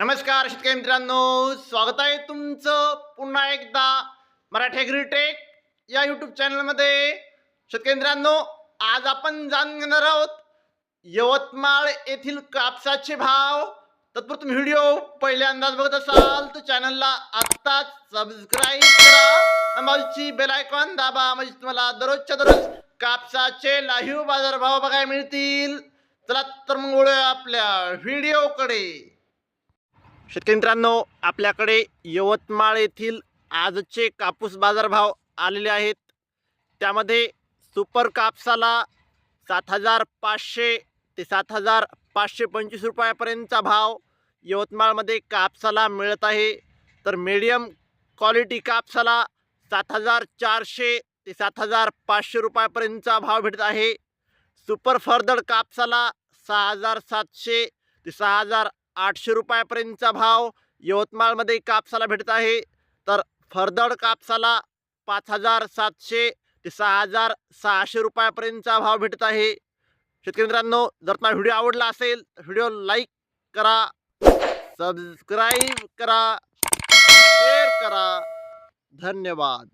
नमस्कार शेतकरी मित्रांनो स्वागत आहे तुमचं पुन्हा एकदा मराठी ॲग्रीटेक या यूट्यूब चॅनलमध्ये शेतकरी मित्रांनो आज आपण जाणून घेणार आहोत यवतमाळ येथील कापसाचे भाव. तत्पूर्वी तुम्ही व्हिडिओ पहिल्यांदाच बघत असाल तर चॅनलला आत्ताच सबस्क्राईब करा. माझी बेल आयकॉन दाबा म्हणजे तुम्हाला दररोजच्या दररोज कापसाचे लाईव्ह बाजारभाव बघायला मिळतील. चला तर मग आपल्या व्हिडिओकडे. शेतकरी मित्रांनो आपल्याकडे यवतमाळ येथील आजचे कापूस बाजारभाव आलेले आहेत. त्यामध्ये सुपर कापसाला सात हजार पाचशे ते सात हजार पाचशे पंचवीस रुपयापर्यंतचा भाव यवतमाळमध्ये कापसाला मिळत आहे. तर मीडियम क्वालिटी कापसाला सात हजार चारशे ते सात हजार पाचशे रुपयापर्यंतचा भाव भेटत आहे. सुपर फर्दड कापसाला सहा हजार सातशे ते सहा हजार आठशे रुपयापर्यंतचा भाव यवतमाळमध्ये कापसाला भेटत आहे. तर फरदड कापसाला पाच हजार सातशे ते सहा हजार सहाशे रुपयापर्यंतचा भाव भेटत आहे. शेतकरी मित्रांनो जर तुम्हाला व्हिडिओ आवडला असेल तर व्हिडिओ लाईक करा सबस्क्राईब करा शेअर करा. धन्यवाद.